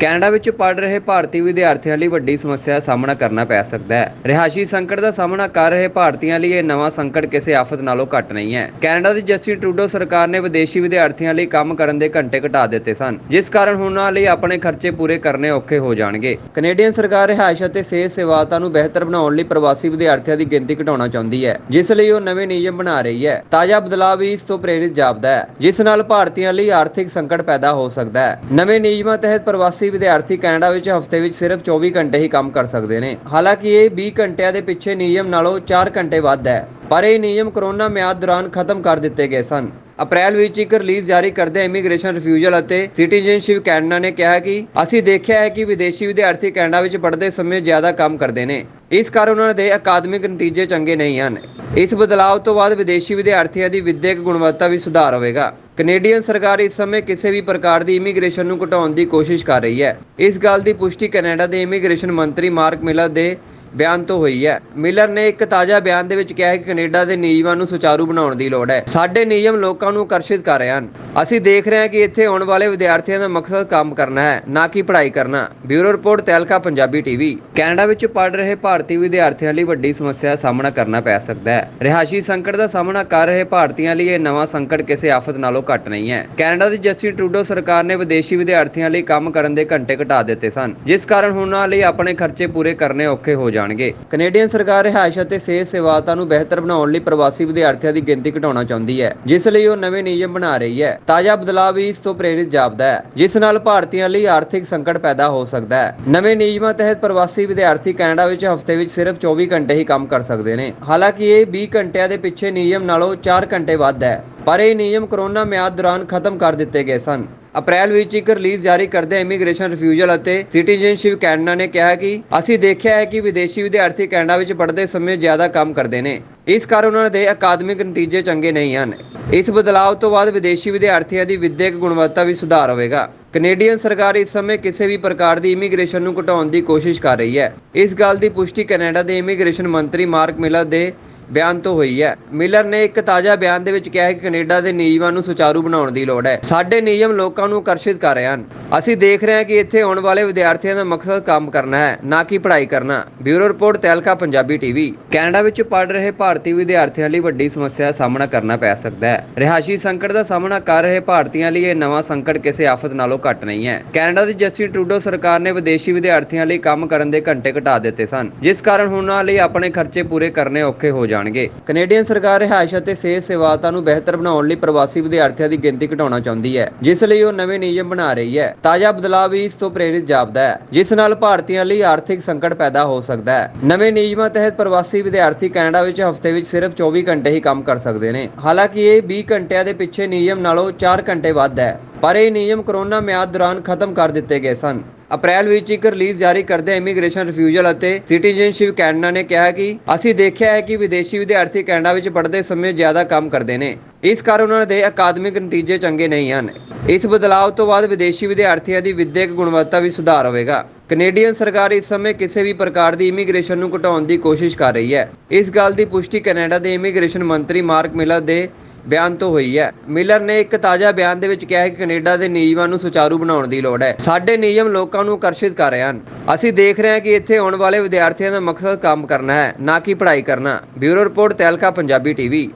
Canada ਵਿੱਚ ਪੜ ਰਹੇ ਭਾਰਤੀ ਵਿਦਿਆਰਥੀਆਂ ਲਈ ਵੱਡੀ ਸਮੱਸਿਆ ਦਾ ਸਾਹਮਣਾ ਕਰਨਾ ਪੈ ਸਕਦਾ ਹੈ। ਰਿਹਾਇਸ਼ੀ ਸੰਕਟ ਦਾ ਸਾਹਮਣਾ ਕਰ ਰਹੇ ਭਾਰਤੀਆਂ ਲਈ ਇਹ ਨਵਾਂ ਸੰਕਟ ਕਿਸੇ ਆਫਤ ਨਾਲੋਂ ਘੱਟ ਨਹੀਂ ਹੈ। ਕੈਨੇਡਾ ਦੀ ਜਸਟਿਨ ਟਰੂਡੋ ਸਰਕਾਰ ਨੇ ਵਿਦੇਸ਼ੀ ਵਿਦਿਆਰਥੀਆਂ ਲਈ ਕੰਮ ਕਰਨ ਦੇ ਘੰਟੇ ਘਟਾ ਦਿੱਤੇ ਸਨ, ਜਿਸ ਕਾਰਨ ਉਹਨਾਂ ਲਈ ਆਪਣੇ ਖਰਚੇ ਪੂਰੇ ਕਰਨੇ ਔਖੇ ਹੋ ਜਾਣਗੇ। ਕੈਨੇਡੀਅਨ ਸਰਕਾਰ ਰਿਹਾਇਸ਼ ਅਤੇ ਸਿਹਤ ਸੇਵਾਵਾਂ ਨੂੰ ਬਿਹਤਰ ਬਣਾਉਣ ਲਈ ਪ੍ਰਵਾਸੀ ਵਿਦਿਆਰਥੀਆਂ ਦੀ ਗਿਣਤੀ ਘਟਾਉਣਾ ਚਾਹੁੰਦੀ ਹੈ, ਜਿਸ ਲਈ ਉਹ ਨਵੇਂ ਨਿਯਮ ਬਣਾ ਰਹੀ ਹੈ। ਤਾਜ਼ਾ ਬਦਲਾਅ ਵੀ ਇਸ ਤੋਂ ਪ੍ਰੇਰਿਤ ਜਾਪਦਾ ਹੈ, ਜਿਸ ਨਾਲ ਭਾਰਤੀਆਂ ਲਈ ਆਰਥਿਕ ਸੰਕਟ ਪੈਦਾ ਹੋ ਸਕਦਾ ਹੈ। ਨਵੇਂ ਨਿਯਮਾਂ ਤਹਿਤ ਪ੍ਰਵਾਸੀ ਵਿਦਿਆਰਥੀ ਕੈਨੇਡਾ ਵਿੱਚ ਹਫ਼ਤੇ ਵਿੱਚ ਸਿਰਫ 24 ਘੰਟੇ ਹੀ ਕੰਮ ਕਰ ਸਕਦੇ ਨੇ। ਹਾਲਾਂਕਿ ਇਹ 20 ਘੰਟਿਆਂ ਦੇ ਪਿੱਛੇ ਨਿਯਮ ਨਾਲੋਂ 4 ਘੰਟੇ ਵੱਧ ਹੈ। ਪਰ ਇਹ ਨਿਯਮ ਕਰੋਨਾ ਮਿਆਦ ਦੌਰਾਨ ਖਤਮ ਕਰ ਦਿੱਤੇ ਗਏ ਸਨ। ਅਪ੍ਰੈਲ ਵਿੱਚ ਇੱਕ ਰਿਲੀਜ਼ ਜਾਰੀ ਕਰਦੇ ਇਮੀਗ੍ਰੇਸ਼ਨ ਰਿਫਿਊਜ਼ਲ ਅਤੇ ਸਿਟੀਜ਼ਨਸ਼ਿਪ ਕੈਨੇਡਾ ਨੇ ਕਿਹਾ ਕਿ ਅਸੀਂ ਦੇਖਿਆ ਹੈ ਕਿ ਵਿਦੇਸ਼ੀ ਵਿਦਿਆਰਥੀ ਕੈਨੇਡਾ ਵਿੱਚ ਪੜ੍ਹਦੇ ਸਮੇਂ ਜ਼ਿਆਦਾ ਕੰਮ ਕਰਦੇ ਨੇ। ਇਸ ਕਾਰਨ ਉਹਨਾਂ ਦੇ ਅਕਾਦਮਿਕ ਨਤੀਜੇ ਚੰਗੇ ਨਹੀਂ ਹਨ। ਇਸ ਬਦਲਾਅ ਤੋਂ ਬਾਅਦ ਵਿਦੇਸ਼ੀ ਵਿਦਿਆਰਥੀਆਂ ਦੀ ਵਿਦਿਅਕ ਗੁਣਵੱਤਾ ਵੀ ਸੁਧਾਰ ਹੋਵੇਗਾ। ਕੈਨੇਡੀਅਨ ਸਰਕਾਰ ਇਸ ਸਮੇਂ ਕਿਸੇ ਵੀ ਪ੍ਰਕਾਰ ਦੀ ਇਮੀਗ੍ਰੇਸ਼ਨ ਨੂੰ ਘਟਾਉਣ ਦੀ ਕੋਸ਼ਿਸ਼ ਕਰ ਰਹੀ ਹੈ। ਇਸ ਗੱਲ ਦੀ ਪੁਸ਼ਟੀ ਕੈਨੇਡਾ ਦੇ ਇਮੀਗ੍ਰੇਸ਼ਨ ਮੰਤਰੀ ਮਾਰਕ ਮਿਲਰ ਦੇ ਬਿਆਨ ਤੋਂ ਹੋਈ ਹੈ। ਮਿਲਰ ਨੇ ਇੱਕ ਤਾਜ਼ਾ ਬਿਆਨ ਦੇ ਵਿੱਚ ਕਿਹਾ ਹੈ ਕਿ ਕੈਨੇਡਾ ਦੇ ਨਿਯਮਾਂ ਨੂੰ ਸੁਚਾਰੂ ਬਣਾਉਣ ਦੀ ਲੋੜ ਹੈ। ਸਾਡੇ ਨਿਯਮ ਲੋਕਾਂ ਨੂੰ ਆਕਰਸ਼ਿਤ ਕਰ ਰਹੇ ਹਨ। ਅਸੀਂ ਦੇਖ ਰਹੇ ਹਾਂ ਕਿ ਇੱਥੇ ਆਉਣ ਵਾਲੇ ਵਿਦਿਆਰਥੀਆਂ ਦਾ ਮਕਸਦ ਕੰਮ ਕਰਨਾ ਹੈ, ਨਾ ਕਿ ਪੜ੍ਹਾਈ ਕਰਨਾ। ਬਿਊਰੋ ਰਿਪੋਰਟ, ਤੈਲਕਾ, ਪੰਜਾਬੀ ਟੀਵੀ। ਕੈਨੇਡਾ ਵਿੱਚ ਪੜ ਰਹੇ ਭਾਰਤੀ ਵਿਦਿਆਰਥੀਆਂ ਲਈ ਵੱਡੀ ਸਮੱਸਿਆ ਦਾ ਸਾਹਮਣਾ ਕਰਨਾ ਪੈ ਸਕਦਾ ਹੈ। ਰਿਹਾਇਸ਼ੀ ਸੰਕਟ ਦਾ ਸਾਹਮਣਾ ਕਰ ਰਹੇ ਭਾਰਤੀਆਂ ਲਈ ਇਹ ਨਵਾਂ ਸੰਕਟ ਕਿਸੇ ਆਫਤ ਨਾਲੋਂ ਘੱਟ ਨਹੀਂ ਹੈ। ਕੈਨੇਡਾ ਦੀ ਜਸਟਿਨ ਟਰੂਡੋ ਸਰਕਾਰ ਨੇ ਵਿਦੇਸ਼ੀ ਵਿਦਿਆਰਥੀਆਂ ਲਈ ਕੰਮ ਕਰਨ ਦੇ ਘੰਟੇ ਘਟਾ ਦਿੱਤੇ ਸਨ, ਜਿਸ ਕਾਰਨ ਉਹਨਾਂ ਲਈ ਆਪਣੇ ਖਰਚੇ ਪੂਰੇ ਕਰਨੇ ਔਖੇ ਹੋ ਜਾਣਗੇ। ਕੈਨੇਡੀਅਨ ਸਰਕਾਰ ਰਿਹਾਇਸ਼ ਅਤੇ ਸਿਹਤ ਸੇਵਾਵਾਂ ਨੂੰ ਬਿਹਤਰ ਬਣਾਉਣ ਲਈ ਪ੍ਰਵਾਸੀ ਵਿਦਿਆਰਥੀਆਂ ਦੀ ਗਿਣਤੀ ਘਟਾਉਣਾ ਚਾਹੁੰਦੀ ਹੈ, ਜਿਸ ਲਈ ਉਹ ਨਵੇਂ ਨਿਯਮ ਬਣਾ ਰਹੀ ਹੈ। ਤਾਜ਼ਾ ਬਦਲਾਅ ਵੀ ਇਸ ਤੋਂ ਪ੍ਰੇਰਿਤ ਜਾਪਦਾ ਹੈ, ਜਿਸ ਨਾਲ ਭਾਰਤੀਆਂ ਲਈ ਆਰਥਿਕ ਸੰਕਟ ਪੈਦਾ ਹੋ ਸਕਦਾ ਹੈ। ਨਵੇਂ ਨਿਯਮਾਂ ਤਹਿਤ ਪ੍ਰਵਾਸੀ ਵਿਦਿਆਰਥੀ ਕੈਨੇਡਾ ਵਿੱਚ ਹਫ਼ਤੇ ਵਿੱਚ ਸਿਰਫ 24 ਘੰਟੇ ਹੀ ਕੰਮ ਕਰ ਸਕਦੇ ਨੇ। ਹਾਲਾਂਕਿ ਇਹ 20 ਘੰਟਿਆਂ ਦੇ ਪਿੱਛੇ ਨਿਯਮ ਨਾਲੋਂ 4 ਘੰਟੇ ਵੱਧ ਹੈ, ਪਰ ਇਹ ਨਿਯਮ ਕਰੋਨਾ ਮਿਆਦ ਦੌਰਾਨ ਖਤਮ ਕਰ ਦਿੱਤੇ ਗਏ ਸਨ। ਅਪ੍ਰੈਲ ਵਿੱਚ ਇੱਕ ਰਿਲੀਜ਼ ਜਾਰੀ ਕਰਦੇ ਇਮੀਗ੍ਰੇਸ਼ਨ ਰਿਫਿਊਜ਼ਲ ਅਤੇ ਸਿਟੀਜ਼ਨਸ਼ਿਪ ਕੈਨੇਡਾ ਨੇ ਕਿਹਾ ਕਿ ਅਸੀਂ ਦੇਖਿਆ ਹੈ ਕਿ ਵਿਦੇਸ਼ੀ ਵਿਦਿਆਰਥੀ ਕੈਨੇਡਾ ਵਿੱਚ ਪੜ੍ਹਦੇ ਸਮੇਂ ਜ਼ਿਆਦਾ ਕੰਮ ਕਰਦੇ ਨੇ। ਇਸ ਕਾਰਨ ਉਹਨਾਂ ਦੇ ਅਕਾਦਮਿਕ ਨਤੀਜੇ ਚੰਗੇ ਨਹੀਂ ਹਨ। ਇਸ ਬਦਲਾਅ ਤੋਂ ਬਾਅਦ ਵਿਦੇਸ਼ੀ ਵਿਦਿਆਰਥੀਆਂ ਦੀ ਵਿਦਿਅਕ ਗੁਣਵੱਤਾ ਵੀ ਸੁਧਾਰ ਹੋਵੇਗਾ। ਕੈਨੇਡੀਅਨ ਸਰਕਾਰ ਇਸ ਸਮੇਂ ਕਿਸੇ ਵੀ ਪ੍ਰਕਾਰ ਦੀ ਇਮੀਗ੍ਰੇਸ਼ਨ ਨੂੰ ਘਟਾਉਣ ਦੀ ਕੋਸ਼ਿਸ਼ ਕਰ ਰਹੀ ਹੈ। ਇਸ ਗੱਲ ਦੀ ਪੁਸ਼ਟੀ ਕੈਨੇਡਾ ਦੇ ਇਮੀਗ੍ਰੇਸ਼ਨ ਮੰਤਰੀ ਮਾਰਕ ਮਿਲਰ ਦੇ ਬਿਆਨ ਤੋਂ ਹੋਈ ਹੈ। ਮਿਲਰ ਨੇ ਇੱਕ ਤਾਜ਼ਾ ਬਿਆਨ ਦੇ ਵਿੱਚ ਕਿਹਾ ਹੈ ਕਿ ਕੈਨੇਡਾ ਦੇ ਨਿਯਮਾਂ ਨੂੰ ਸੁਚਾਰੂ ਬਣਾਉਣ ਦੀ ਲੋੜ ਹੈ। ਸਾਡੇ ਨਿਯਮ ਲੋਕਾਂ ਨੂੰ ਆਕਰਸ਼ਿਤ ਕਰ ਰਹੇ ਹਨ। ਅਸੀਂ ਦੇਖ ਰਹੇ ਹਾਂ ਕਿ ਇੱਥੇ ਆਉਣ ਵਾਲੇ ਵਿਦਿਆਰਥੀਆਂ ਦਾ ਮਕਸਦ ਕੰਮ ਕਰਨਾ ਹੈ, ਨਾ ਕਿ ਪੜ੍ਹਾਈ ਕਰਨਾ। ਬਿਊਰੋ ਰਿਪੋਰਟ ਤੈਲਕਾ ਪੰਜਾਬੀ ਟੀਵੀ। ਕੈਨੇਡਾ ਵਿੱਚ ਪੜ ਰਹੇ ਭਾਰਤੀ ਵਿਦਿਆਰਥੀਆਂ ਲਈ ਵੱਡੀ ਸਮੱਸਿਆ ਦਾ ਸਾਹਮਣਾ ਕਰਨਾ ਪੈ ਸਕਦਾ ਹੈ। ਰਿਹਾਇਸ਼ੀ ਸੰਕਟ ਦਾ ਸਾਹਮਣਾ ਕਰ ਰਹੇ ਭਾਰਤੀਆਂ ਲਈ ਇਹ ਨਵਾਂ ਸੰਕਟ ਕਿਸੇ ਆਫਤ ਨਾਲੋਂ ਘੱਟ ਨਹੀਂ ਹੈ। ਕੈਨੇਡਾ ਦੀ ਜਸਟਿਨ ਟਰੂਡੋ ਸਰਕਾਰ ਨੇ ਵਿਦੇਸ਼ੀ ਵਿਦਿਆਰਥੀਆਂ ਲਈ ਕੰਮ ਕਰਨ ਦੇ ਘੰਟੇ ਘਟਾ ਦਿੱਤੇ ਸਨ। ਜਿਸ ਕਾਰਨ ਉਹਨਾਂ ਲਈ ਆਪਣੇ ਖਰਚੇ ਪੂਰੇ ਕਰਨੇ ਔਖੇ ਹੋ ਜਾਣ ਜਾਣਗੇ। ਕੈਨੇਡੀਅਨ ਸਰਕਾਰ ਰਿਹਾਇਸ਼ ਅਤੇ ਸਿਹਤ ਸੇਵਾਵਾਂ ਨੂੰ ਬਿਹਤਰ ਬਣਾਉਣ ਲਈ ਪ੍ਰਵਾਸੀ ਵਿਦਿਆਰਥੀਆਂ ਦੀ ਗਿਣਤੀ ਘਟਾਉਣਾ ਚਾਹੁੰਦੀ ਹੈ, ਜਿਸ ਲਈ ਉਹ ਨਵੇਂ ਨਿਯਮ ਬਣਾ ਰਹੀ ਹੈ। ਤਾਜ਼ਾ ਬਦਲਾਅ ਵੀ ਇਸ ਤੋਂ ਪ੍ਰੇਰਿਤ ਜਾਪਦਾ ਹੈ, ਜਿਸ ਨਾਲ ਭਾਰਤੀਆਂ ਲਈ ਆਰਥਿਕ ਸੰਕਟ ਪੈਦਾ ਹੋ ਸਕਦਾ ਹੈ। ਨਵੇਂ ਨਿਯਮਾਂ ਤਹਿਤ ਪ੍ਰਵਾਸੀ ਵਿਦਿਆਰਥੀ ਕੈਨੇਡਾ ਵਿੱਚ ਹਫ਼ਤੇ ਵਿੱਚ ਸਿਰਫ 24 ਘੰਟੇ ਹੀ ਕੰਮ ਕਰ ਸਕਦੇ ਨੇ। ਹਾਲਾਂਕਿ ਇਹ 20 ਘੰਟਿਆਂ ਦੇ ਪਿੱਛੇ ਨਿਯਮ ਨਾਲੋਂ 4 ਘੰਟੇ ਵੱਧ ਹੈ, ਪਰ ਇਹ ਨਿਯਮ ਕਰੋਨਾ ਮਿਆਦ ਦੌਰਾਨ ਖਤਮ ਕਰ ਦਿੱਤੇ ਗਏ ਸਨ। ਅਪ੍ਰੈਲ ਵਿੱਚ ਇੱਕ ਰਿਲੀਜ਼ ਜਾਰੀ ਕਰਦੇ ਇਮੀਗ੍ਰੇਸ਼ਨ ਰਿਫਿਊਜ਼ਲ ਅਤੇ ਸਿਟੀਜ਼ਨਸ਼ਿਪ ਕੈਨੇਡਾ ਨੇ ਕਿਹਾ ਕਿ ਅਸੀਂ ਦੇਖਿਆ ਹੈ ਕਿ ਵਿਦੇਸ਼ੀ ਵਿਦਿਆਰਥੀ ਕੈਨੇਡਾ ਵਿੱਚ ਪੜ੍ਹਦੇ ਸਮੇਂ ਜ਼ਿਆਦਾ ਕੰਮ ਕਰਦੇ ਨੇ। ਇਸ ਕਾਰਨ ਉਹਨਾਂ ਦੇ ਅਕਾਦਮਿਕ ਨਤੀਜੇ ਚੰਗੇ ਨਹੀਂ ਹਨ। ਇਸ ਬਦਲਾਅ ਤੋਂ ਬਾਅਦ ਵਿਦੇਸ਼ੀ ਵਿਦਿਆਰਥੀਆਂ ਦੀ ਵਿਦਿਅਕ ਗੁਣਵੱਤਾ ਵੀ ਸੁਧਾਰ ਹੋਵੇਗਾ। ਕੈਨੇਡੀਅਨ ਸਰਕਾਰ ਇਸ ਸਮੇਂ ਕਿਸੇ ਵੀ ਪ੍ਰਕਾਰ ਦੀ ਇਮੀਗ੍ਰੇਸ਼ਨ ਨੂੰ ਘਟਾਉਣ ਦੀ ਕੋਸ਼ਿਸ਼ ਕਰ ਰਹੀ ਹੈ। ਇਸ ਗੱਲ ਦੀ ਪੁਸ਼ਟੀ ਕੈਨੇਡਾ ਦੇ ਇਮੀਗ੍ਰੇਸ਼ਨ ਮੰਤਰੀ ਮਾਰਕ ਮਿਲਰ ਦੇ ਬਿਆਨ ਤੋਂ ਹੋਈ ਹੈ। ਮਿਲਰ ਨੇ ਇੱਕ ਤਾਜ਼ਾ ਬਿਆਨ ਦੇ ਵਿੱਚ ਕਿਹਾ ਹੈ ਕਿ ਕੈਨੇਡਾ ਦੇ ਨਿਯਮਾਂ ਨੂੰ ਸੁਚਾਰੂ ਬਣਾਉਣ ਦੀ ਲੋੜ ਹੈ। ਸਾਡੇ ਨਿਯਮ ਲੋਕਾਂ ਨੂੰ ਆਕਰਸ਼ਿਤ ਕਰ ਰਹੇ ਹਨ। ਅਸੀਂ ਦੇਖ ਰਹੇ ਹਾਂ ਕਿ ਇੱਥੇ ਆਉਣ ਵਾਲੇ ਵਿਦਿਆਰਥੀਆਂ ਦਾ ਮਕਸਦ ਕੰਮ ਕਰਨਾ ਹੈ, ਨਾ ਕਿ ਪੜ੍ਹਾਈ ਕਰਨਾ। ਬਿਊਰੋ ਰਿਪੋਰਟ ਤੈਲਕਾ, ਪੰਜਾਬੀ ਟੀਵੀ।